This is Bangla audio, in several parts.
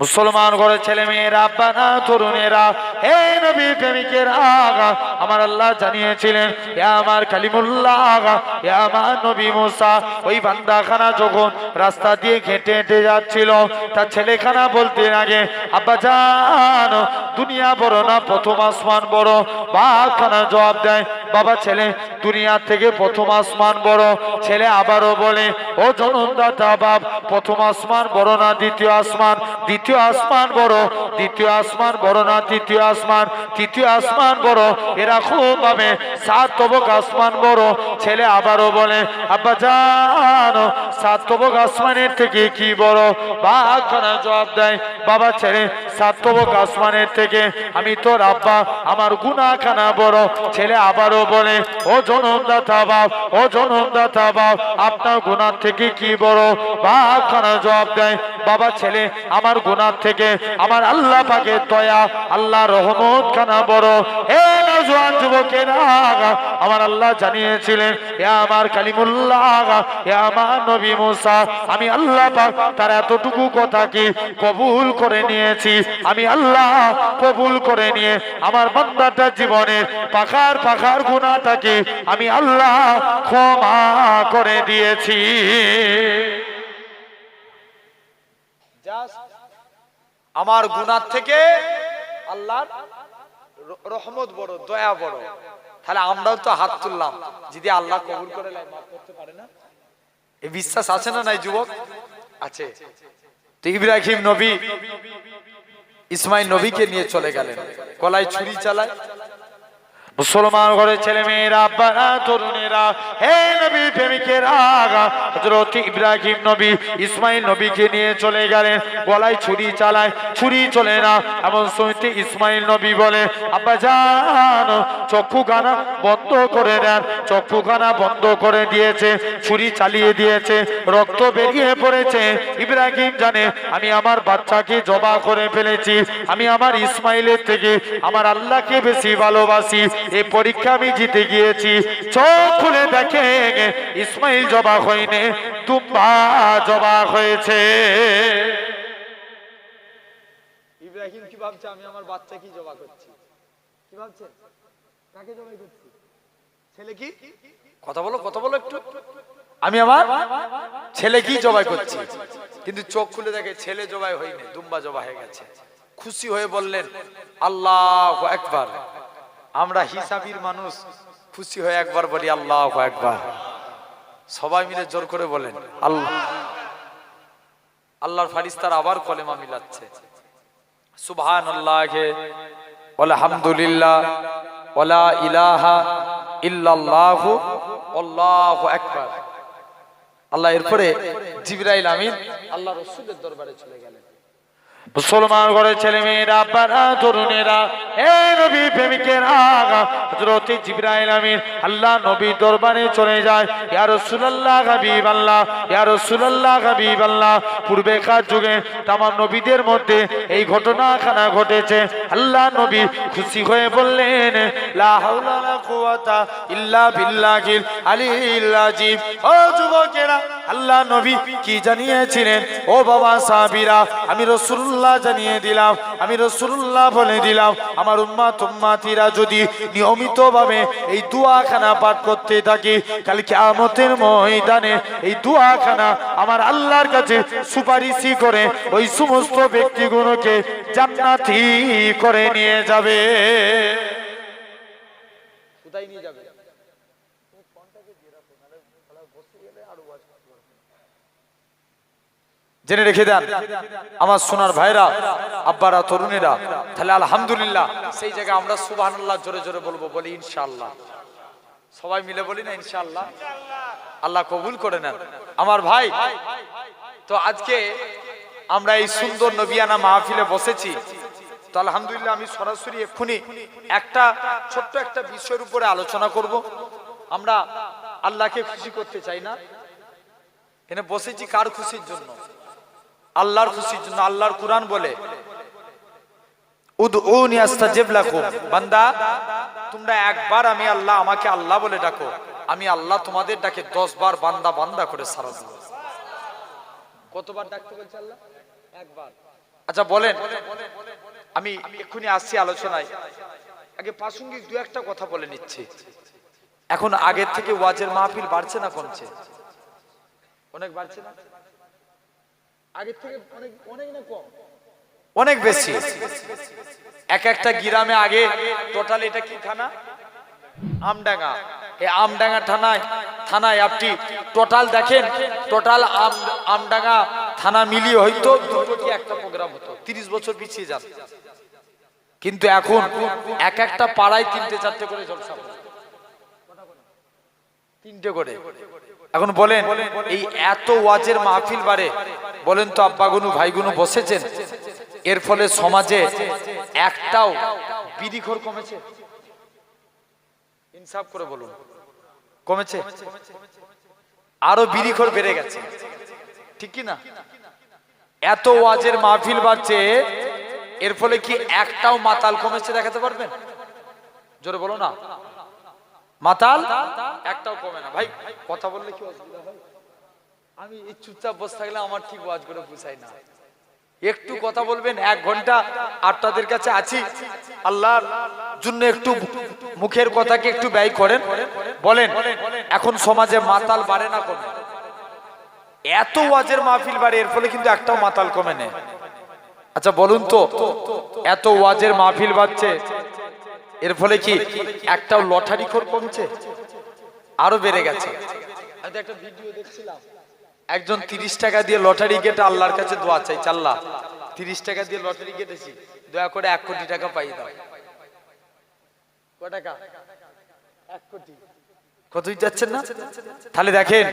মুসলমান ঘরের ছেলে মেয়েরা আব্বানা তরুণেরা হে নবী প্রেমিকের আগা, আমার আল্লাহ জানিয়েছিলেন হে আমার কালিমুল্লাহ আগা হে আমার নবী মুসা। ওই বান্দাখানা যখন রাস্তা দিয়ে হেঁটে হেঁটে যাচ্ছিল, তার ছেলেখানা বলতে আগে আব্বা জান, দুনিয়া বড় না, প্রথম আসমান বড়? বাপখানা জবাব দেয়, বাবা ছেলে, দুনিয়া থেকে প্রথম আসমান বড়। ছেলে আবারও বলে, ও জনমদাতা বাপ, প্রথম আসমান বড় না, দ্বিতীয় আসমান? দ্বিতীয় আসমান বড়, দ্বিতীয় আসমান বড় না তৃতীয় আসমান, তৃতীয় আসমান বড়, এরা খুব ভাবে, সাত তবক আসমান বড়, ছেলে আবারও বলে, আব্বা জানো, সাত তবক আসমানের থেকে কি বড়? বাঘখানা জবাব দেয়, বাবা ছেলে, সাত তবক আসমানের থেকে, আমি তোর আব্বা, আমার গুনাখানা বড়, ছেলে আবারও বলে, ও জনমদাতা বাপ, ও জনমদাতা বাপ, আপনার গুনার থেকে কি বড়? বাঘখানা জবাব দেয় বাবা ছেলে, আমার গুনার থেকে, আমার আল্লাহ পাকের দয়া আল্লাহ রহমত খানা বড়। হে নজওয়ান যুবকেরা, আমার আল্লাহ জানিয়েছিলেন হে আমার কালিমুল্লাহ হে আমার নবী মুসা, আমি আল্লাহ পাক তার এতটুকু কথা কি কবুল করে নিয়েছি? আমি আল্লাহ কবুল করে নিয়ে আমার বান্দাটার জীবনের পাখার পাখার গুণাটাকে আমি আল্লাহ ক্ষমা করে দিয়েছি। আমার গুনার থেকে আল্লাহর রহমত বড়, দয়া বড়। তাহলে আমরাও তো হাত তুললাম, যদি আল্লাহ কবুল করে এই বিশ্বাস আছে না নাই, যুবক? আছে। ইব্রাহিম নবী ইসমাইল নবীকে নিয়ে চলে গেলেন। গলায় ছুরি চালায়। মুসলমান ঘরের ছেলে মেয়েরা তরুণেরা, হে প্রেমিকের আগা হজরত ইব্রাহিম নবী ইসমাইল নবীকে নিয়ে চলে গেলেন, গলায় ছুরি চালায়, ছুরি চলে না। এমন সমিতি ইসমাইল নবী বলে, আব্বা জান চক্ষু খানা বন্ধ করে দেন। চক্ষু খানা বন্ধ করে দিয়েছে, ছুরি চালিয়ে দিয়েছে, রক্ত বেরিয়ে পড়েছে। ইব্রাহিম জানে, আমি আমার বাচ্চাকে জবা করে ফেলেছি। আমি আমার ইসমাইলের থেকে, আমার আল্লাহকে বেশি ভালোবাসি। এই পরীক্ষা আমি জিতে গিয়েছি। চোখ খুলে দেখে ইসমাইল জবা হয়নি, তুম্বা জবা হয়েছে। ইব্রাহিম, কি ভাবছে? আমি আমার বাচ্চা কি জবা করছি? কি ভাবছেন কাকে জবাই করছি? ছেলে কি? কথা বলো কথা বলো একটু। আমি আমার ছেলে কি জবাই করছি? কিন্তু চোখ খুলে দেখে ছেলে জবাই হয়নি দুম্বা জবা হয়ে গেছে। খুশি হয়ে বললেন, আল্লাহ একবার আমরা হিসাবির মানুষ, খুশি হয়ে একবার বলি, আল্লাহ একবার সবাই মিলে জোর করে বলেন, আল্লাহ। আল্লাহর ফারিস্তার আবার কলেমা মিলাচ্ছে। সুবহান আল্লাহে আলহামদুলিল্লাহ ওলা ইলাহা ইল্লাল্লাহ আল্লাহু আকবার। আল্লাহ, এরপরে জিবরাইল আমিন, আল্লাহ রসুলের দরবারে চলে গেলেন। মুসলমান ঘরের ছেলে মেয়েরা আব্বারা, তরুণেরা হে নবী প্রেমিকের আগা হযরত জিবরাইল আমিন, আল্লাহ নবী দরবারে চলে যায়। ইয়া রাসূলুল্লাহ হাবিব আল্লাহ ইয়া রাসূলুল্লাহ হাবিব আল্লাহ পূর্বেকার যুগে তামাম নবীদের মধ্যে এই ঘটনাখানা ঘটেছে। আল্লাহ নবী খুশি হয়ে বললেন, লা হাওলা ওয়ালা কুওয়াতা ইল্লা বিল্লাহিল আলিয়্যিল আযীম। ও যুবকেরা, আল্লাহ নবী কি জানিয়েছিলেন? ও বাবা সাহাবীরা, আমি রাসূলুল্লাহ জানিয়ে দিলাম, আমি রাসূলুল্লাহ বলে দিলাম, আমার উম্মাত উম্মাতিরা যদি নিয়মিতভাবে এই দুয়াখানা পাঠ করতে থাকি, কাল কিয়ামতের ময়দানে এই দুয়াখানা আমার আল্লাহর কাছে সুপারিশি করে, ওই সমস্ত ব্যক্তিগুলোকে জান্নাতি করে নিয়ে যাবে। কোথায় নিয়ে যাবে? জেনে রেখে দেন, আমার সোনার ভাইরা, আব্বারা, তরুণেরা, তাহলে আলহামদুলিল্লাহ, সেই জায়গায় আমরা সুবহানাল্লাহ জোরে জোরে বলব, বলি ইনশাল্লাহ সবাই মিলে বলি না ইনশাল্লাহ আল্লাহ কবুল করে নেন। আমার ভাই, তো আজকে আমরা এই সুন্দর নবিয়ানা মাহফিলে বসেছি। তো আলহামদুলিল্লাহ আমি সরাসরি এক্ষুনি একটা ছোট্ট একটা বিষয়ের উপরে আলোচনা করব। আমরা আল্লাহকে খুশি করতে চাই না। এখানে বসেছি কার খুশির জন্য? আল্লাহর খুশির জন্য আল্লাহর কোরআন বলে। বান্দা, তোমরা একবার আমি আল্লাহ, আমাকে আল্লাহ বলে ডাকো। আমি আল্লাহ তোমাদের ডাকে বান্দা বান্দা করে আচ্ছা বলেন। আমি এক্ষুনি আসছি আলোচনায়। আগে প্রাসঙ্গিক দু একটা কথা বলে নিচ্ছি। এখন আগের থেকে ওয়াজের মাহফিল বাড়ছে না কমছে? অনেক বাড়ছে না? অনেক বেশি। এক একটা গ্রামে আগে টোটাল এটা কি থানা? আমডাঙ্গা। এই আমডাঙ্গা থানায় থানায় আপনি টোটাল দেখেন, টোটাল আম, আমডাঙ্গা থানা মিলিয়ে হয়তো দুটো একটা প্রোগ্রাম হতো। তিরিশ বছর পিছিয়ে যান কিন্তু এখন এক একটা পাড়ায় তিনটে, চারটে করে জলসা তিনটে করে। এখন বলেন, এই এত ওয়াজের মাহফিল বাড়ে বলেন তো আব্বাগুনু, ভাইগুনু বসেছেন? এর ফলে সমাজে একটাও বিধিখোর কমেছে। ইনসাফ করে বলুন। কমেছে? আরও বিধিখোর বেড়ে গেছে। ঠিক কি না? এত ওয়াজের মাহফিল বাড়ছে, এর ফলে কি একটাও মাতাল কমেছে দেখাতে পারবেন? জোরে বলো না। মাতাল? একটাও কমে না। ভাই, কথা বললে কি অসুবিধা হয়? আমি এই চুপচাপ বসে থাকলে আমার ঠিক ওয়াজ করে বুঝাই না। একটু কথা বলবেন, এক ঘণ্টা আপনাদের কাছে আছি। আল্লাহর জন্য একটু মুখের কথাকে একটু ব্যয় করেন। বলেন, এখন সমাজে মাতাল বাড়ে না কমে? এত ওয়াজের মাহফিল বাড়ে, এর ফলে কিন্তু একটাও মাতাল কমে নেই আচ্ছা বলুন তো, এত ওয়াজের মাহফিল বাড়ছে, এর ফলে কি একটাও লটারি খোর কমছে? আরও বেড়ে গেছে। একটা ভিডিও দেখছিলাম। একজন তিরিশ টাকা দিয়ে লটারি কেটে আল্লাহর কাছে দোয়া চাই, চাল্লা। তিরিশ টাকা দিয়ে লটারি কেটেছি, দয়া করে এক কোটি টাকা পাই দাও। কতই যাচ্ছেন না? তাহলে দেখেন,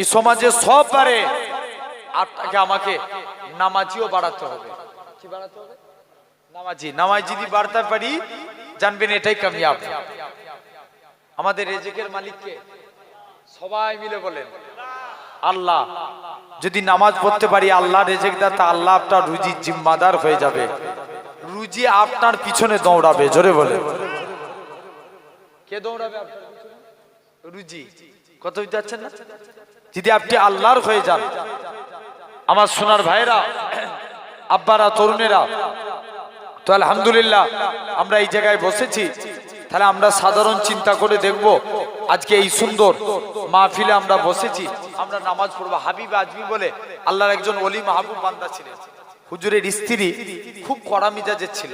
এই সমাজে সব পারে আপনাকে আমাকে নামাজিও বাড়াতে হবে। কি বাড়াতে হবে? নামাজি, নামাজ যদি বাড়তে পারি, জানবেন এটাই কামিয়াব। আমাদের রেজেকের মালিককে সবাই মিলে বলেন আল্লাহ, যদি নামাজ পড়তে পারি, আল্লাহ রেজেক দাতা আল্লাহ আপনার রুজি জিম্মাদার হয়ে যাবে। রুজি আপনার পিছনে দৌড়াবে, জোরে বলে। কে দৌড়াবে রুজি। কত যাচ্ছেন না? যদি আপনি আল্লাহর হয়ে যান। আমার সোনার ভাইরা আব্বারা, তরুণেরা, তো আলহামদুলিল্লাহ, আমরা এই জায়গায় বসেছি। তাহলে আমরা সাধারণ চিন্তা করে দেখব, আজকে এই সুন্দর মাহফিলে আমরা বসেছি। আমরা নামাজ পড়ব। হাবিব আজমি বলে আল্লাহর একজন অলি মাহবুব বান্দা ছিলেন। হুজুরের স্ত্রী খুব কড়া মিজাজের ছিল।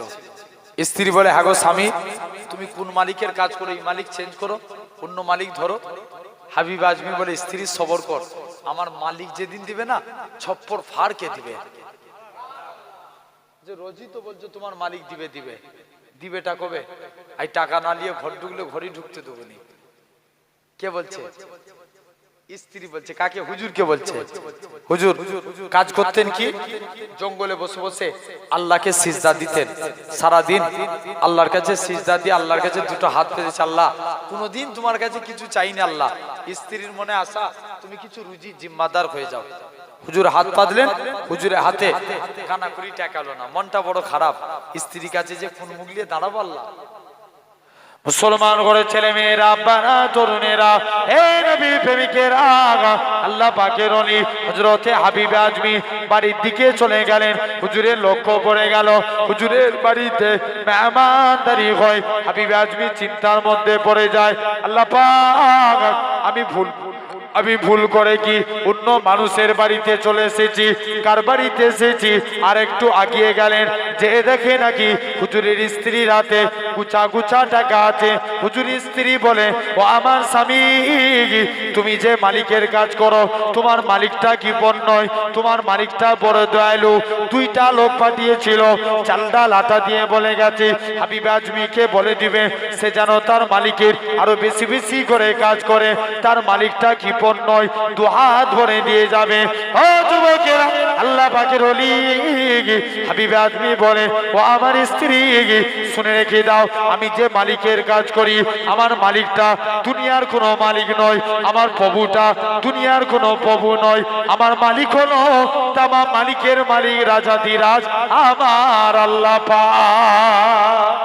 স্ত্রী বলে হ্যাঁ গো স্বামী, তুমি কোন মালিকের কাজ করো? এই মালিক চেঞ্জ করো। অন্য মালিক ধরো। হাবিব আজমি বলে, স্ত্রী, সবর কর। আমার মালিক যেদিন দিবে না, ছপ্পর ফাড় কে দিবে। যে রোজই তো বলছো, তোমার মালিক দিবে দিবে। দিবেটা কবে? এই টাকা না নিয়ে ঘর ঢুকলে ঘরই ঢুকতে দেবো নি। কে বলছে? স্ত্রী বলছে। কাকে? হুজুর কে বলছে। হুজুর, কাজ করতেন কি? জঙ্গলে বসে বসে আল্লাহকে সিজদা দিতেন। সারা দিন আল্লাহর কাছে সিজদা দিয়ে আল্লাহর কাছে দুটো হাত পেতেছে আল্লাহ। কোনোদিন তোমার কাছে কিছু চাই না আল্লাহ। স্ত্রীর মনে আসা তুমি কিছু রুজি জিম্মাদার হয়ে যাও। হুজুর হাত পাতলেন, হুজুরের হাতে কানা করি না। মনটা বড় খারাপ। স্ত্রীর কাছে যে কোন মুগলিয়ে দাঁড়াবো আল্লাহ। মুসলমান করে ছেলে মেয়েরা আব্বারা, তরুণেরা, হে আল্লাহ পাকের অলি হজরতে হাবিব আজমি বাড়ির দিকে চলে গেলেন। হুজুরের লক্ষ্য পড়ে গেল। হুজুরের বাড়িতে মেহমানদারি হয়। হাবিব আজমি চিন্তার মধ্যে পড়ে যায়। আল্লাহ পাক, আমি ভুল আমি ভুল করে কি অন্য মানুষের বাড়িতে চলে এসেছি? কার বাড়িতে এসেছি? আর একটু আগিয়ে গেলেন। যে দেখে নাকি হুজুরের স্ত্রীর হাতে গুছা গুছা টাকা আছে। হুজুর স্ত্রী বলে, ও আমার স্বামী, তুমি যে মালিকের কাজ করো, তোমার মালিকটা কি বন নয়, তোমার মালিকটা বড় দয়ালু। দুইটা লোক পাঠিয়েছিল, চালডা লাটা দিয়ে বলে গেছে, হাবিব আজমিকে বলে দিবে, সে যেন তার মালিকের আরও বেশি বেশি করে কাজ করে, তার মালিকটা কৃপণ নয় দু হাত ভরে দিয়ে যাবে। আল্লাহ পাকের হলি হাবিব আদমি বলে, ও আমার স্ত্রী, শুনে রেখে দাও, আমি যে মালিকের কাজ করি, আমার মালিকটা দুনিয়ার কোনো মালিক নয়, আমার প্রভুটা দুনিয়ার কোনো প্রভু নয়, আমার মালিক হলো তামা মালিকের মালিক রাজাধিরাজ আমার আল্লাহ পাক।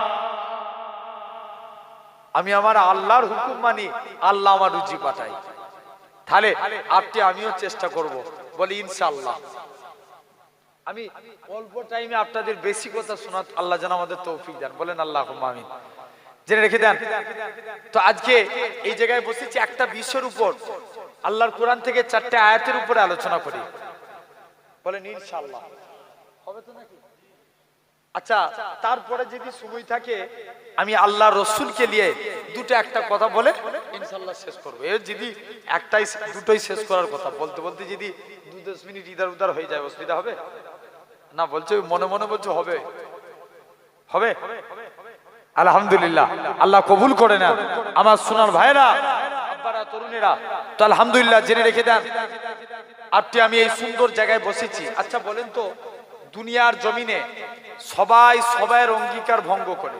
আমি আমার আল্লাহর হুকুম মানি, আল্লাহ আমার রুজি পাঠাই তাহলে আপনি, আমিও চেষ্টা করব। বলি ইনশাল্লাহ আমি অল্প টাইমে আপনাদের বেশি কথা শোনা আল্লাহ যেন আমাদের তৌফিক দেন। বলেন আল্লাহ আমিন। জেনে রেখে দেন। তো আজকে এই জায়গায় বসেছি একটা বিষয়ের উপর। আল্লাহর কোরআন থেকে চারটে আয়াতের উপরে আলোচনা করি। বলেন ইনশাল্লাহ হবে তো নাকি? আচ্ছা তারপরে যদি সময় থাকে, আমি আল্লাহ রসুলকে নিয়ে দুটো একটা কথা বলে ইনশাল্লাহ শেষ করব। এর যদি একটাই দুটোই শেষ করার কথা, বলতে বলতে যদি দু দশ মিনিট ইদার উদার হয়ে যায়, অসুবিধা হবে? না, বলছে মনে মনে বলছে হবে। হবে? আলহামদুলিল্লাহ। আল্লাহ কবুল করে না আমার সোনার ভাইরা তরুণেরা, তো আলহামদুলিল্লাহ, জেনে রেখে দেন। আপনি আমি এই সুন্দর জায়গায় বসেছি। আচ্ছা বলেন তো দুনিয়ার জমিনে সবাই সবাইয়ের অঙ্গীকার ভঙ্গ করে।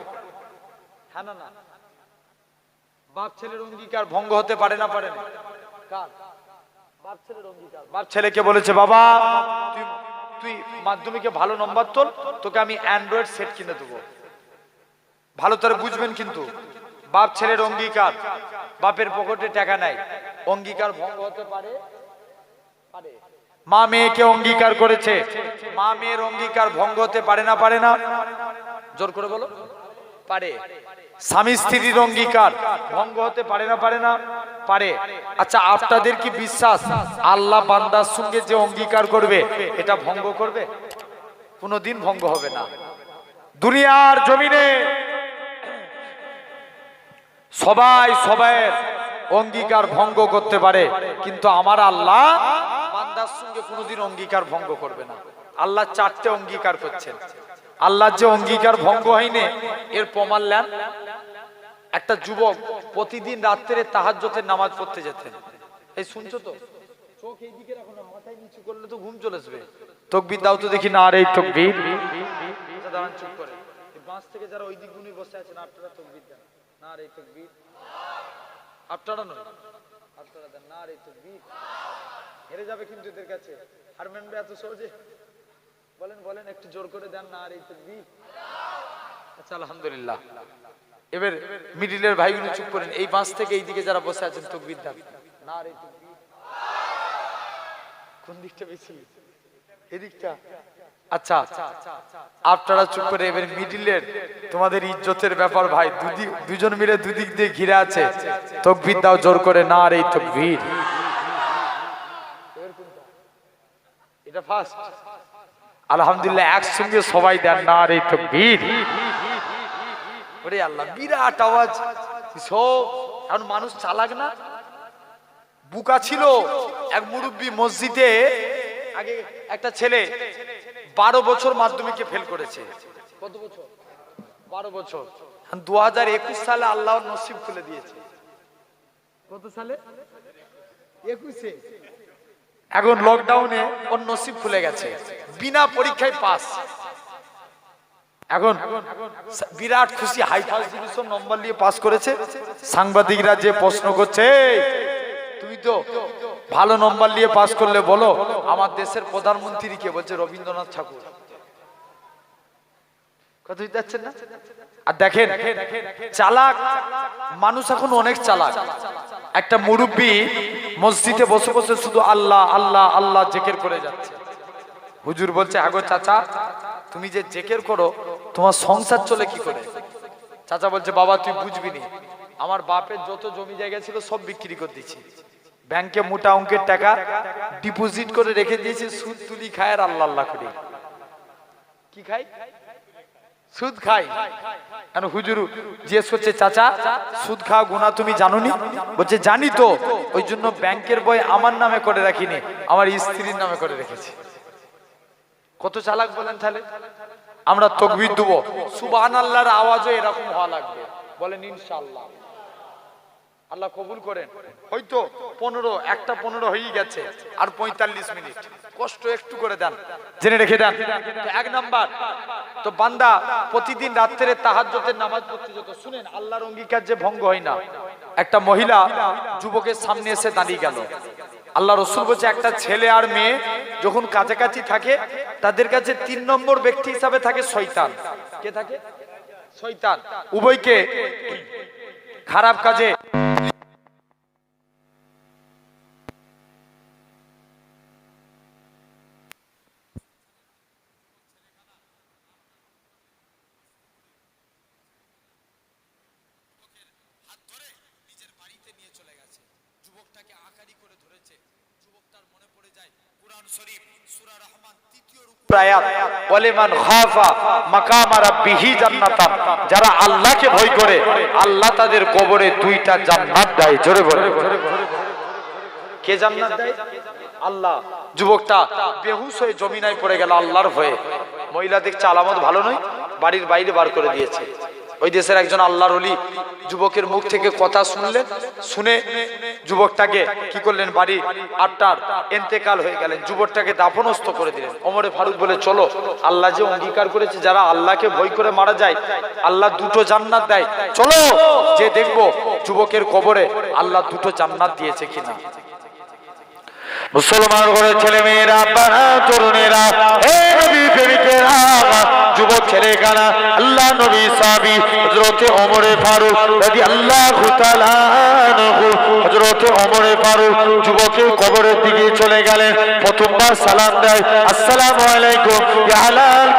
হ্যাঁ না না। বাপ ছেলের অঙ্গীকার ভঙ্গ হতে পারে না পারে না। বাপ। ছেলেকে বলেছে বাবা তুই তুই মাধ্যমিকে ভালো নম্বর তোল তোকে আমি অ্যান্ড্রয়েড সেট কিনে দেবো। ভালো করে বুঝবেন কিন্তু বাপ ছেলের অঙ্গীকার বাপের পকেটে টাকা নাই। অঙ্গীকার ভঙ্গ হতে পারে পারে। মা মেয়েকে অঙ্গীকার করেছে। মা মেয়ের অঙ্গীকার ভঙ্গ হতে পারে না পারে না? জোর করে বলো। পারে। স্বামী স্ত্রীর অঙ্গীকার ভঙ্গ হতে পারে না পারে না? পারে। আচ্ছা আপনাদের কি বিশ্বাস? আল্লাহ বান্দার সঙ্গে যে অঙ্গীকার করবে, এটা ভঙ্গ করবে? কোনোদিন ভঙ্গ হবে না। দুনিয়ার জমিনে সবাই সবাইয়ের অঙ্গীকার ভঙ্গ করতে পারে, কিন্তু আমার আল্লাহ বান্দার সঙ্গে কোনোদিন অঙ্গীকার ভঙ্গ করবে না। আল্লাহ চারটে অঙ্গীকার করছেন। আল্লাহর যে অঙ্গীকার ভঙ্গ হয়নি এর প্রমাণ নেন। একটা যুবক প্রতিদিন রাত্রে তাহাজ্জতের নামাজ পড়তে যেতেন। এই শুনছো তো? করলে তো ঘুম চলে আসবে। তকবির দাও তো দেখি না রে তকবির। আচ্ছা, করে। বাঁশ থেকে যারা ওই দিক বসে আপনারা না হেরে যাবে কিন্তু এদের কাছে। হার মানবে এত সহজে? বলেন বলেন একটু জোর করে দেন না রে তকবির আচ্ছা আলহামদুলিল্লাহ। এবার মিডিলের ভাইগুলো চুপ করেন। এই বাঁশ থেকে এই দিকে যারা বসে আছেন তকবির দেন। না রে তকবির কোন দিকটা বেশি? এদিকটা। আচ্ছা আপনারা চুপ করে এবার মিডিলের তোমাদের ইজ্জতের ব্যাপার ভাই দুদিক দুজন মিলে দুদিক দিয়ে ঘিরে আছে। তকবির দাও জোর করে না আর রে তকবির এটা ফার্স্ট আলহামদুলিল্লাহ, একসঙ্গে সবাই দেন না রে তকবির ওরে আল্লাহ, বিরাট আওয়াজ। সব এখন মানুষ চালাক না? বুকা ছিল এক মুরব্বী মসজিদে, আগে একটা ছেলে বারো বছর মাধ্যমিকে ফেল করেছে। কত বছর? বারো বছর। দু হাজার একুশ সালে আল্লাহ নসিব খুলে দিয়েছে। কত সালে? একুশে। এখন লকডাউনে অন্য নসিব খুলে গেছে। বিনা পরীক্ষায় পাস এখন বিরাট খুশি হাই ডিভিশন নম্বর নিয়ে পাস করেছে। সাংবাদিকরা যে প্রশ্ন করছে "এই, তুমি তো ভালো নম্বর নিয়ে পাস করলে বলো আমার দেশের প্রধানমন্ত্রী কে? বলছে রবীন্দ্রনাথ ঠাকুর। কথা পারছেন না? আর দেখেন, চালাক মানুষ এখন অনেক চালাক। একটা মুরব্বী মসজিদে বসে বসে শুধু আল্লাহ আল্লাহ আল্লাহ জেকের করে যাচ্ছে। হুজুর বলছে, আগো চাচা, তুমি যে জেকের করো, তোমার সংসার চলে কি করে? চাচা বলছে, বাবা, তুই বুঝবি নি। আমার বাপের যত জমি জায়গা ছিল সব বিক্রি করে দিয়েছি। ব্যাংকে মোটা অঙ্কের টাকা ডিপোজিট করে রেখে দিয়েছি, সুদ তুলি খায় আর আল্লাহ আল্লাহ করি। কি খাই? সুদ খাই কেন হুজুরু, জিজ্ঞেস করছে, চাচা, সুদ খাওয়া গুণা তুমি জানোনি? বলছে, জানি তো, ওই জন্য ব্যাংকের বই আমার নামে করে রাখিনি, আমার স্ত্রীর নামে করে রেখেছি। কত চালাক বলেন তাহলে? আমরা তকবির দেবো। সুবাহ আল্লাহর আওয়াজও এরকম হওয়া লাগবে। বলেন, ইনশাআল্লাহ। আল্লাহ কবুল করেন। হয়তো পনেরো, একটা পনেরো হয়ে গেছে, আর পঁয়তাল্লিশ মিনিট। কষ্ট একটু করে দেন, জেনে রেখে দেন। এক নাম্বার, তো বান্দা প্রতিদিন রাত্রে তাহাজ্জতের নামাজ পড়তে যেত। শুনেন, আল্লাহর অঙ্গীকার যে ভঙ্গ হয় না। একটা মহিলা যুবকের সামনে এসে দাঁড়িয়ে গেল। আল্লাহ রসুল বলছে, একটা ছেলে আর মেয়ে যখন কাছাকাছি থাকে, তাদের কাছে তিন নম্বর ব্যক্তি হিসাবে থাকে শয়তান। কে থাকে? শয়তান। উভয়কে খারাপ কাজে আয়াত ওয়ালিমান খাফা রাব্বিহি জান্নাতান, যারা আল্লাহকে ভয় করে, আল্লাহ তাদের কবরে দুইটা জান্নাত দেয়, জোরে বলে কে জান্নাত দেয়? আল্লাহ। যুবকটা বেহুশ হয়ে জমিনায় পড়ে গেল আল্লাহর ভয়ে। মহিলা দেখছে আলামত ভালো নয়, বাড়ির বাইরে বার করে দিয়েছে। ওই দেশের একজন আল্লাহর অলি যুবকের মুখ থেকে কথা শুনলেন, শুনে যুবকটাকে কি করলেন? বাড়ি আটটার এন্তেকাল হয়ে গেলেন। যুবকটাকে দাফনস্থ করে দিলেন। ওমরে ফারুক বলে, চলো, আল্লাহ যে অঙ্গীকার করেছে, যারা আল্লাহকে ভয় করে মারা যায়, আল্লাহ দুটো জান্নাত দেয়। চলো, যে দেখব যুবকের কবরে আল্লাহ দুটো জান্নাত দিয়েছে কিনা। মুসলমান করে ছেলে মেয়েরা তরুণেরা যুবক ছেলে গানা আল্লাহ নবী সাবি হজরতে ওমরে ফারুক রাজি আল্লাহ হজরতে ওমরে ফারুক যুবকের কবরের দিকে চলে গেলেন। প্রথমবার সালাম দেয়, আসসালামু আলাইকুম, ইয়া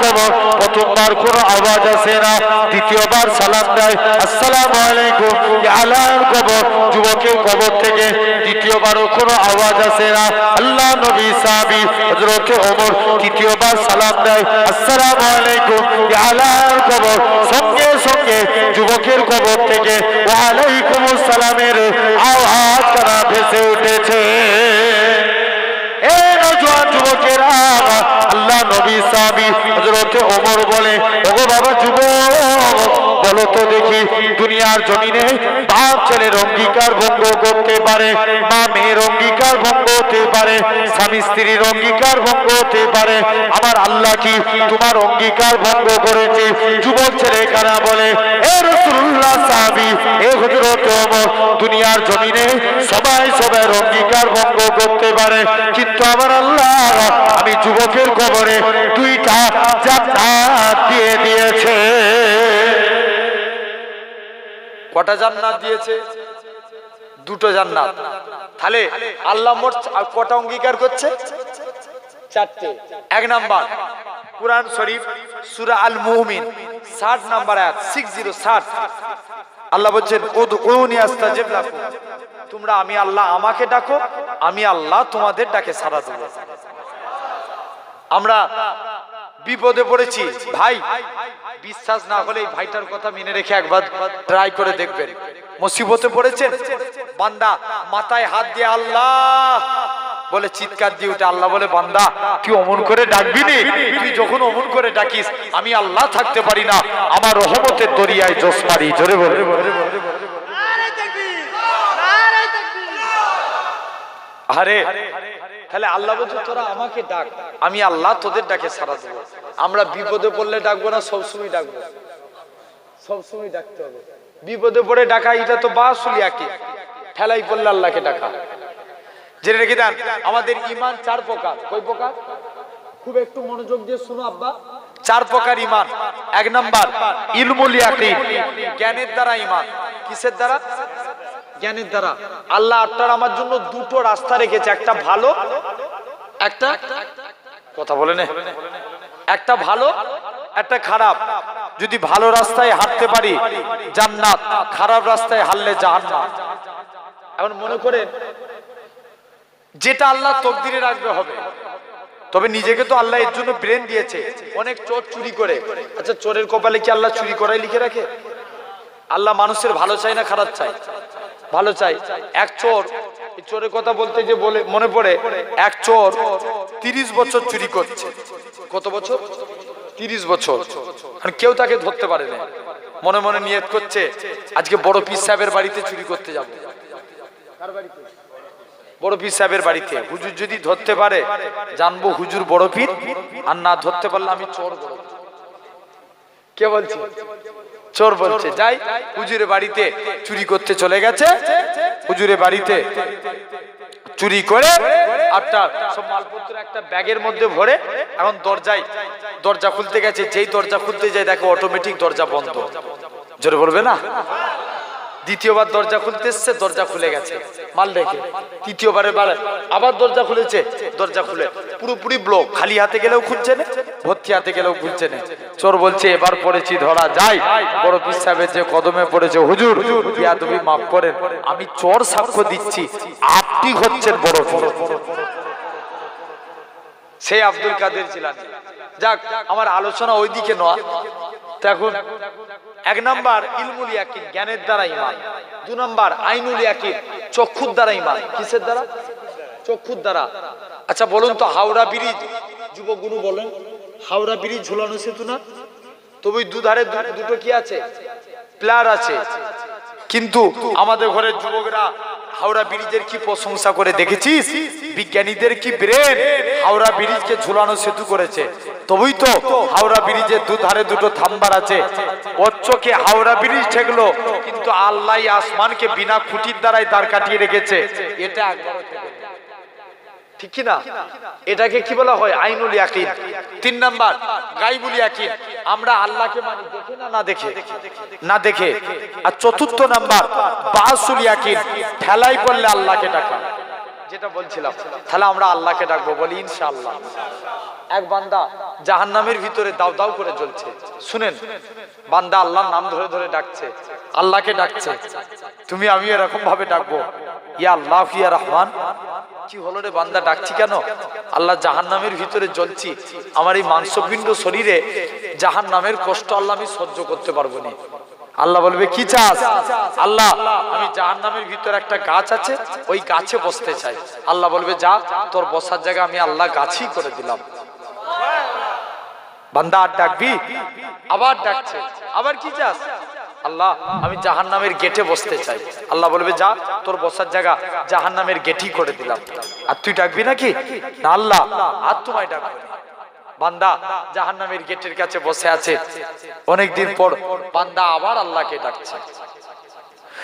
কবর। প্রথমবার কোনো আওয়াজ আসে না, দ্বিতীয়বার সালাম দেয়, আসসালামু আলাইকুম হালাল কবর। যুবকের কবর থেকে দ্বিতীয়বারও কোনো আওয়াজ আসে না, আল্লাহ নবী সাহাবী হযরত ওমর তৃতীয়বার সালাম দেয়, আসসালামু আলাইকুম ইয়া আলাল কবর, সঙ্গে সঙ্গে যুবকের কবর থেকে ওয়ালাইকুম সালামের আওয়াজ তারা ভেসে উঠেছে। যুবকেরা, আল্লাহ নবী সাহাবী হযরত ওমর বলে, ওগো বাবা যুবক বলো তো দেখি দুনিয়ার জমিনে বাপ ছেলের অঙ্গীকার ভঙ্গ করতে পারে, মা মেয়ের অঙ্গীকার ভঙ্গ হতে পারে, স্বামী স্ত্রীর অঙ্গীকার ভঙ্গ হতে পারে। আমার আল্লাহ কি তোমার অঙ্গীকার ভঙ্গ করেছে? যুবক ছেলে কারা বলে, এ রসুল্লাহ সাহাবি, এ হজরত দুনিয়ার জমিনে সবাই সবার অঙ্গীকার ভঙ্গ করতে পারে। কিন্তু আমার আল্লাহ, আমি যুবকের কবরে দুইটা জান্নাত দিয়ে দিয়েছে। কটা জান্নাত দিয়েছে? দুটো জান্নাত। তাহলে আল্লাহ মোট কটা অঙ্গীকার করছে? চারটে। এক নাম্বার, কুরআন শরীফ, সূরা আল মুমিন 60 নাম্বার আয়াত 60 60 আল্লাহ বলছেন, উদউনি আস্তাজিব লাকুম। তোমরা আমি আল্লাহ আমাকে ডাকো, আমি আল্লাহ তোমাদের ডাকে সাড়া দেব। আমরা বিপদে পড়েছি। ভাই বিশ্বাস না হলে এই ভাইটার কথা মেনে রেখে একবার ট্রাই করে দেখবেন। মুসিবতে পড়েছেন? বান্দা মাথায় হাত দিয়ে আল্লাহ বলে চিৎকার দিয়ে উঠে আল্লাহ বলে বান্দা তুই অমন করে ডাকবি নি? তুই যখন অমন করে ডাকিস আমি আল্লাহ থাকতে পারি না। আমার রহমতের দরিয়ায় জোস মারি জোরে বলে আরে তাহলে আল্লাহ বলছে, তোরা আমাকে ডাক, আমি আল্লাহ তোদের ডাকে সারা দেবো। আমরা বিপদে পড়লে ডাকবো না, সবসময় ডাকবো। সবসময় ডাকতে হবে। বিপদে পড়ে ডাকা, এটা তো বাসুলি একে ঠেলাই পড়লে আল্লাহকে ডাকা। জেনে রেখে দেন, আমাদের ইমান চার প্রকার। কই প্রকার? খুব একটু মনোযোগ দিয়ে শুনো আব্বা। চার প্রকার ইমান এক নাম্বার, ইলমুল ইয়াকিন, জ্ঞানের দ্বারা ইমান কিসের দ্বারা? জ্ঞানের দ্বারা। আল্লাহ আপনার আমার জন্য দুটো রাস্তা রেখেছে, একটা ভালো, একটা কথা বলে নে। একটা ভালো, একটা খারাপ। যদি ভালো রাস্তায় হাঁটতে পারি, জান্নাত, খারাপ রাস্তায় হারলে জাহান্নাম। এখন মনে করেন যেটা আল্লাহ তকদিরে রাখবে হবে। তবে নিজেকে তো আল্লাহ এর জন্য ব্রেন দিয়েছে। অনেক চোর চুরি করে। আচ্ছা চোরের কপালে কি আল্লাহ চুরি করাই লিখে রাখে? আল্লাহ মানুষের ভালো চাই না খারাপ চাই ভালো চাই। এক চোর চোরের কথা বলতে যে বলে, মনে পড়ে? এক চোর তিরিশ বছর চুরি করছে। কত বছর? তিরিশ বছর। কেউ তাকে ধরতে পারে না। মনে মনে নিয়ত করছে, আজকে বড় পীর সাহেবের বাড়িতে চুরি করতে যাব। বড় পীর সাহেবের বাড়িতে। হুজুর যদি ধরতে পারে, জানব হুজুর বড় পীর। আর না ধরতে পারলে আমি চোর বড় কে বলছে? চোর বলছে, যাই, হুজুরের বাড়িতে চুরি করতে চলে গেছে। হুজুরের বাড়িতে চুরি করে আপনার সব মালপত্র একটা ব্যাগের মধ্যে ভরে এখন দরজায় দরজা খুলতে গেছে। যেই দরজা খুলতে যায়, দেখো অটোমেটিক দরজা বন্ধ। জোরে বলবে না? দ্বিতীয়বার দরজা খুলতে এসছে দরজা খুলে গেছে। মাল রেখে। তৃতীয়বারের বার আবার দরজা খুলেছে, দরজা খুলে। পুরোপুরি ব্লক খালি হাতে গেলেও খুলছে না, ভর্তি হাতে গেলেও খুলছে না। চোর বলছে, এবার পড়েছি, ধরা যায়। বড় পীর সাহেবের যে কদমে পড়েছে, হুজুর, ইয়া তুমি মাফ করেন, আমি চোর সাক্ষ্য দিচ্ছি, আপনি হচ্ছেন বড় পীর। সেই আব্দুল কাদের জিলানি। যাক, আমার আলোচনা ওইদিকে নয়। এখন এক নাম্বার ইলমুল ইয়াকিন, জ্ঞানের দ্বারা ইমান দু নাম্বার আইনুল ইয়াকিন, চক্ষুর দ্বারা ইমান কিসের দ্বারা? চক্ষুর দ্বারা। আচ্ছা বলুন তো, হাওড়া ব্রিজ। যুবগুরু বলেন, হাওড়া ব্রিজ ঝুলানো সেতু না? তবে দুধারে দুটো কি আছে? প্লার আছে। কিন্তু আমাদের ঘরের যুবকরা হাওড়া ব্রিজের কি প্রশংসা করে দেখেছিস? বিজ্ঞানীদের কি ব্রেন হাওড়া ব্রিজকে ঝুলানো সেতু করেছে? তবেই তো হাওড়া ব্রিজের দুধারে দুটো থাম্বার আছে। ওর চোখে হাওড়া ব্রিজ ঠেকলো, কিন্তু আল্লাহ আসমানকে বিনা খুঁটির দ্বারাই দাঁড় কাটিয়ে রেখেছে। এটা ঠিক না? এটাকে কি বলা হয়? আইনুল ইয়াকিন। তিন নাম্বার, গাইবুল ইয়াকিন। আমরা আল্লাহকে মানি দেখে না না দেখে? না দেখে। আর চতুর্থ নাম্বার, বাসুল ইয়াকিন। ঠেলাই করলে আল্লাহকে ডাকা। যেটা বলছিলাম, তাহলে আমরা আল্লাহকে ডাকবো, বলি ইনশাআল্লাহ। এক বান্দা জাহান্নামের ভিতরে দাও দাও করে জ্বলছে। শুনেন, বান্দা আল্লাহর নাম ধরে ধরে ডাকছে। আল্লাহকে ডাকছে। তুমি আমি এরকম ভাবে ডাকবো। ইয়া আল্লাহ, ইয়া রহমান। কি হলো রে বান্দা, ডাকছি কেন? আল্লাহ জাহান নামের ভিতরে জ্বলছি। আমার এই মাংসপিণ্ড শরীরে জাহান নামের কষ্ট আল্লাহ আমি সহ্য করতে পারব না। আল্লাহ বলবে, কি চাস? আল্লাহ, আমি জাহান নামের ভিতরে একটা গাছ আছে, ওই গাছে বসতে চাই। আল্লাহ বলবে, যা, তোর বসার জায়গা আমি আল্লাহ গাছই করে দিলাম। বান্দা আর ডাকবি, আবার ডাকছে। আবার কি চাস? আল্লাহ, আমি জাহান নামের গেটে বসতে চাই। আল্লাহ বলবে, যা, তোর বসার জায়গা জাহান নামের গেটই করে দিলাম। আর তুই ডাকবি নাকি? না, আল্লাহ আর তোমায় ডাক বান্দা জাহান নামের গেটের কাছে বসে আছে। অনেকদিন পর বান্দা আবার আল্লাহকে ডাকছে।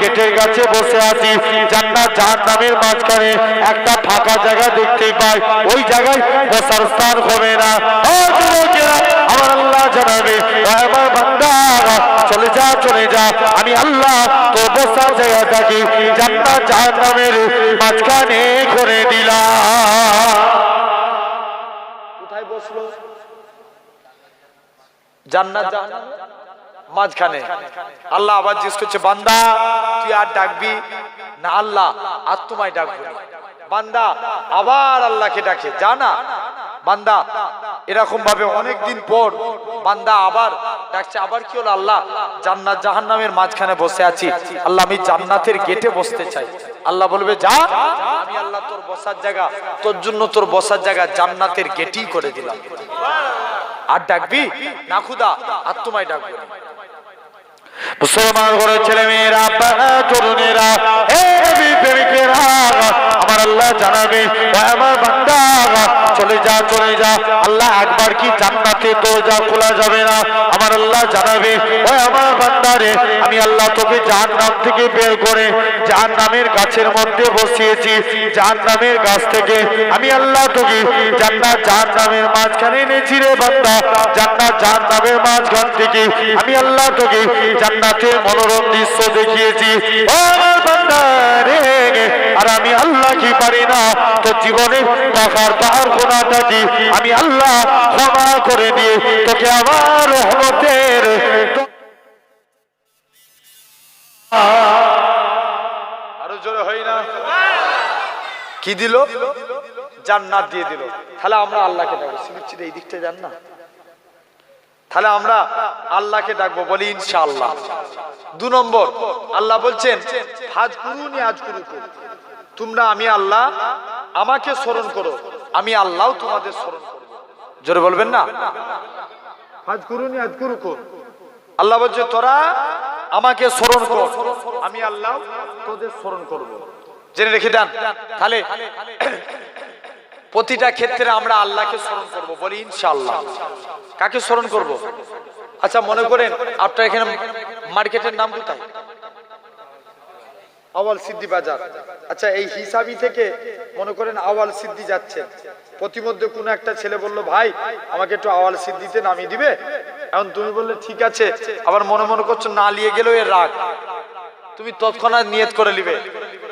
গেটের কাছে বসে আছি। জান্নাত জাহান নামের মাঝখানে একটা ফাঁকা জায়গা দেখতে পাই। ওই জায়গায় বসার স্থান হবে না। আমার আল্লাহ জানাবে আমার বান্দা, চলে যা চলে যা। আমি আল্লাহ তোর বসার জায়গাটাকে জান্নাত জাহান নামের মাঝখানে করে দিলাম। জান্নাত জাহান্নাম? মাঝখানে। আল্লাহ আবার জিজ্ঞেস করছে, বান্দা, তুই আর ডাকবি? না, আল্লাহ, আর তোমায় ডাকবো বান্দা, আবার আল্লাহকে ডাকে। জানা বান্দা এরকম ভাবে অনেক দিন পর বান্দা আবার ডাকছে। আবার কি হলো আল্লাহ? জান্নাত জাহান্নামের মাঝখানে বসে আছি। আল্লাহ, আমি জান্নাতের গেটে বসতে চাই। আল্লাহ বলবে, যা, আমি আল্লাহ তোর বসার জায়গা, তোর জন্য তোর বসার জায়গা জান্নাতের গেটই করে দিলাম। আর ডাকবি? না, খুদা, আর তোমায় ডাকবো। মুসলমান ঘরের ছেলে মেয়েরা তরুণেরা হে প্রেমিকেরা আল্লাহ জানাবে আমার বান্দা, চলে যা চলে যা। আল্লাহ একবার কি জান্নাতে দরজা খোলা যাবে না, আমার আল্লাহ জানাবে, ও আমার বান্দারে আমি আল্লাহ তোকে জাহান্নাম থেকে বের করে জাহান্নামের গাছের মধ্যে বসিয়েছি, জাহান্নামের গাছ থেকে আমি আল্লাহ তোকে জান্নাত, জাহান্নামের মাঝখানে এনেছি রে বান্দা, জান্নাত, জাহান্নামের মাঝখান থেকে আমি আল্লাহ তোকে জান্নাতের মনোরম দৃশ্য দেখিয়েছি। ও আমার বান্দা রে আর আমি আল্লাহ কি পারি না? তো জীবনে টাকার পাহাড় গোনাটাকে আমি আল্লাহ ক্ষমা করে দিয়ে তোকে আমার রহমতের আরও জোরে হয় না? কি দিল? জান্নাত দিয়ে দিল। তাহলে আমরা আল্লাহকে ডাকবো। এই দিকটা তাহলে আমরা আল্লাহকে ডাকবো বলি ইনশাআল্লাহ। দু নম্বর আল্লাহ বলছেন হাজ কুরুনি আজ কুরু। তোমরা আমি আল্লাহ আমাকে স্মরণ করো। আমি আল্লাহ তোমাদের স্মরণ করব। জোরে বলবেন না? হাজ কুরুনি আজ কুরু। আল্লাহ বলছে তোরা আমাকে স্মরণ কর। আমি আল্লাহ তোদের স্মরণ করব। জেনে রেখে দেন। তাহলে প্রতিটা ক্ষেত্রে আমরা আল্লাহকে স্মরণ করব বলি ইনশাআল্লাহ। কাকে স্মরণ করব? আচ্ছা মনে করেন আপনার এখানে মার্কেটের নাম কোথায়? আওয়াল সিদ্ধি বাজার। আচ্ছা এই হিসাবি থেকে মনে করেন আওয়াল সিদ্ধি যাচ্ছেন প্রতিমধ্যে কোনো একটা ছেলে বলল, ভাই, আমাকে একটু আওয়াল সিদ্ধিতে নামিয়ে দিবে? এখন তুমি বললে, ঠিক আছে। আবার মনে মনে করছ, না নিয়ে গেলেও এর রাগ। তুমি তৎক্ষণাৎ নিয়ত করে নিবে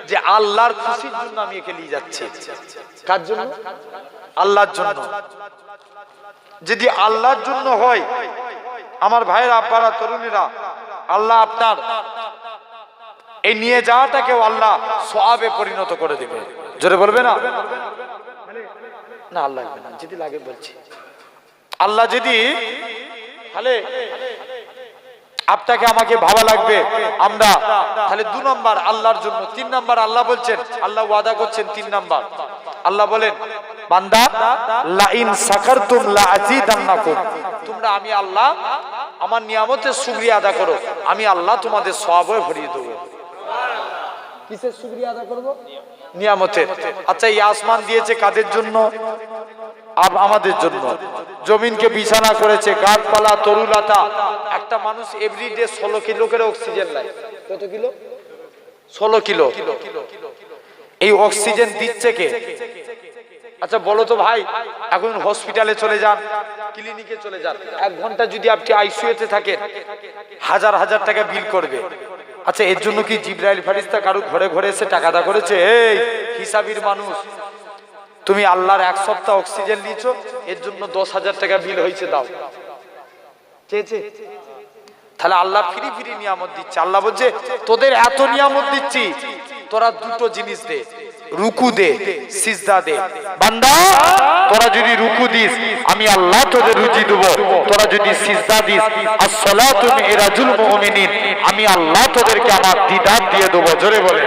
যে আল্লাহর খুশির জন্য আমি একে নিয়ে যাচ্ছি। কার জন্য? আল্লাহর জন্য। যদি আল্লাহর জন্য হয়, আমার ভাইয়েরা, আব্বারা, তরুণীরা আল্লাহ আপনার এই নিয়ে যাওয়াটাকেও আল্লাহ সোয়াবে পরিণত করে দিবে। জোরে বলবে না? আল্লাহ যদি লাগে বলছি। আল্লাহ যদি আপনাকে আমাকে ভাবা লাগবে। আমরা তাহলে দু নম্বর আল্লাহর জন্য, তিন নম্বর আল্লাহ বলছেন, আল্লাহ ওয়াদা করছেন তিন নম্বর। আল্লাহ বলেন, বান্দা লা ইন সাকারতুম লা আযীদান্নাকুম। তোমরা আমি আল্লাহ আমার নিয়ামতের শুকরিয়া আদা করো। আমি আল্লাহ তোমাদের সওয়াবে ভরিয়ে দেবো। কিসের শুকরিয়া আদা করব? নিয়ামতের। আচ্ছা এই আসমান দিয়েছে কাদের জন্য? আমাদের জন্য। জমিনকে বিছানা করেছে গাছপালা তরুলতা। একটা মানুষ এভরিডে ষোলো কিলো করে অক্সিজেন নেয়। কত কিলো? ষোলো কিলো। এই অক্সিজেন দিচ্ছে কে? আচ্ছা বলো তো ভাই, এখন হসপিটালে চলে যান ক্লিনিকে চলে যান। এক ঘণ্টা যদি আপনি আইসিইউতে থাকেন, হাজার হাজার টাকা বিল করবে। আচ্ছা এর জন্য কি জিব্রাইল ফারিস্তা কারও ঘরে ঘরে এসে টাকা দা করেছে? এই, হিসাবির মানুষ। তুমি আল্লাহর এক সপ্তাহ অক্সিজেন নিয়েছো, এর জন্য দশ হাজার টাকা বিল হয়েছে, দাও। চেয়েছে? তাহলে আল্লাহ ফিরি ফিরি নিয়ামত দিচ্ছে। আল্লাহ বলছে, তোদের এত নিয়ামত দিচ্ছি, তোরা দুটো জিনিস দে। রুকু দে, সিজদা দে। বান্দা, তোরা যদি রুকু দিস, আমি আল্লাহ তোদের রুজি দেব। তোরা যদি সিজদা দিস, আসসালাতু মিরাজুল মুমিনিন, আমি আল্লাহ তোদেরকে আমার দিদার দিয়ে দেবো। জোরে বলে।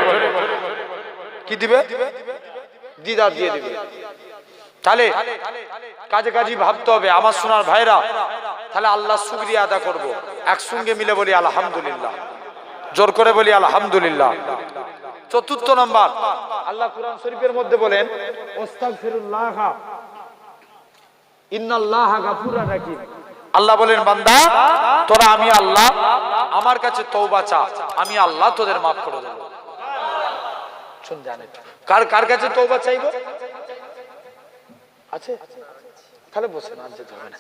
কি দিবে? দিদার দিয়ে দিবে। তাহলে কাজে কাজে ভাবতে হবে, আমার সোনার ভাইরা, তাহলে আল্লাহ শুক্রিয়া আদা করব। একসঙ্গে মিলে বলি, আলহামদুলিল্লাহ। জোর করে বলি, আলহামদুলিল্লাহ। চতুর্থ নম্বর। আল্লাহ কুরআন শরীফের মধ্যে বলেন ওস্তাগফিরুল্লাহ ইন্নাল্লাহ গাফুরা রাহিম। আল্লাহ বলেন বান্দা তোরা আমি আল্লাহ আমার কাছে তওবা চা আমি আল্লাহ তোদের মাফ করে দেবো। শুন জানেন কার কার কাছে তওবা চাইব? আছে? তাহলে বসে না আর যেতে হবে না।